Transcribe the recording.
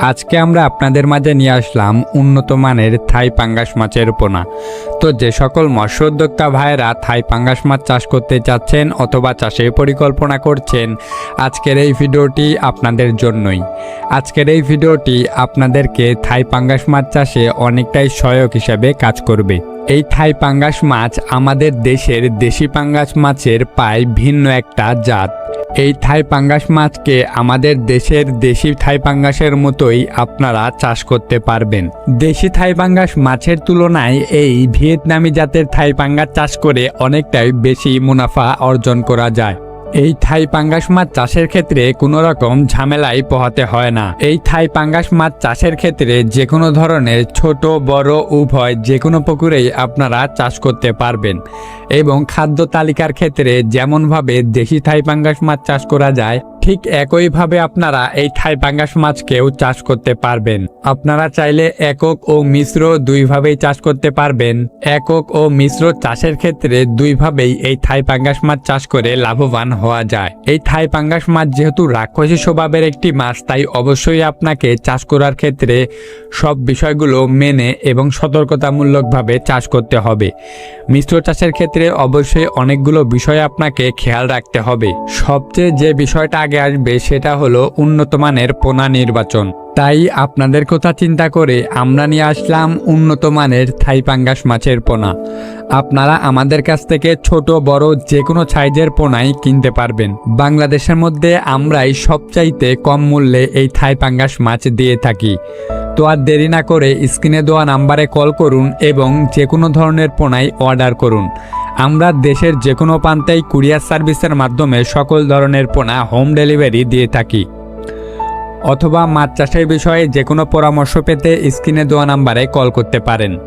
আজকে আমরা আপনাদের মাঝে নিয়ে আসলাম উন্নত মানের থাই পাঙ্গাস মাছের পোনা। তো যে সকল মৎস্য উদ্যোক্তা ভাইয়েরা থাই পাঙ্গাস মাছ চাষ করতে চাচ্ছেন অথবা চাষের পরিকল্পনা করছেন, আজকের এই ভিডিওটি আপনাদের জন্যই। আজকের এই ভিডিওটি আপনাদেরকে থাই পাঙ্গাস মাছ চাষে অনেকটাই সহায়ক হিসাবে কাজ করবে। এই থাই পাঙ্গাস মাছ আমাদের দেশের দেশি পাঙ্গাস মাছের পায় ভিন্ন একটা জাত। এই থাই পাঙ্গাস মাছকে আমাদের দেশের দেশি থাই পাঙ্গাসের মতোই আপনারা চাষ করতে পারবেন। দেশি থাই পাঙ্গাস মাছের তুলনায় এই ভিয়েতনামি জাতের থাই পাঙ্গাস চাষ করে অনেকটাই বেশি মুনাফা অর্জন করা যায়। এই থাই পাঙ্গাস মাছ চাষের ক্ষেত্রে কোনো রকম ঝামেলাই পোহাতে হয় না। এই থাই পাঙ্গাস মাছ চাষের ক্ষেত্রে যে কোনো ধরনের ছোট, বড়, উভয় যে কোনো পুকুরেই আপনারা চাষ করতে পারবেন। এবং খাদ্য তালিকার ক্ষেত্রে যেমনভাবে দেশি থাই পাঙ্গাস মাছ চাষ করা যায় ঠিক একইভাবে আপনারা এই থাই পাঙ্গাস মাছকেও চাষ করতে পারবেন। আপনারা চাইলে একক ও মিশ্র দুইভাবেই চাষ করতে পারবেন। একক ও মিশ্র চাষের ক্ষেত্রে দুইভাবেই এই থাই পাঙ্গাস মাছ চাষ করে লাভবান হওয়া যায়। এই থাই পাঙ্গাস মাছ যেহেতু রাক্ষসী স্বভাবের একটি মাছ, তাই অবশ্যই আপনাকে চাষ করার ক্ষেত্রে সব বিষয়গুলো মেনে এবং সতর্কতামূলকভাবে চাষ করতে হবে। মিশ্র চাষের ক্ষেত্রে অবশ্যই অনেকগুলো বিষয় আপনাকে খেয়াল রাখতে হবে। সবচেয়ে যে বিষয়টা আগে আসবে সেটা হলো উন্নত মানের পোনা নির্বাচন। তাই আপনাদের কথা চিন্তা করে আমরা নিয়ে আসলাম উন্নত মানের থাই পাঙ্গাস মাছের পোনা। আপনারা আমাদের কাছ থেকে ছোট, বড় যে কোনো সাইজের পোনাই কিনতে পারবেন। বাংলাদেশের মধ্যে আমরাই সবচাইতে কম মূল্যে এই থাই পাঙ্গাস মাছ দিয়ে থাকি। তো আর দেরি না করে স্ক্রিনে দেওয়া নাম্বারে কল করুন এবং যে কোনো ধরনের পোনাই অর্ডার করুন। আমরা দেশের যে কোনো প্রান্তেই কুরিয়ার সার্ভিসের মাধ্যমে সকল ধরনের পোনা হোম ডেলিভারি দিয়ে থাকি। অথবা মাছ চাষের বিষয়ে যে কোনো পরামর্শ পেতে স্ক্রিনে দেওয়া নাম্বারে কল করতে পারেন।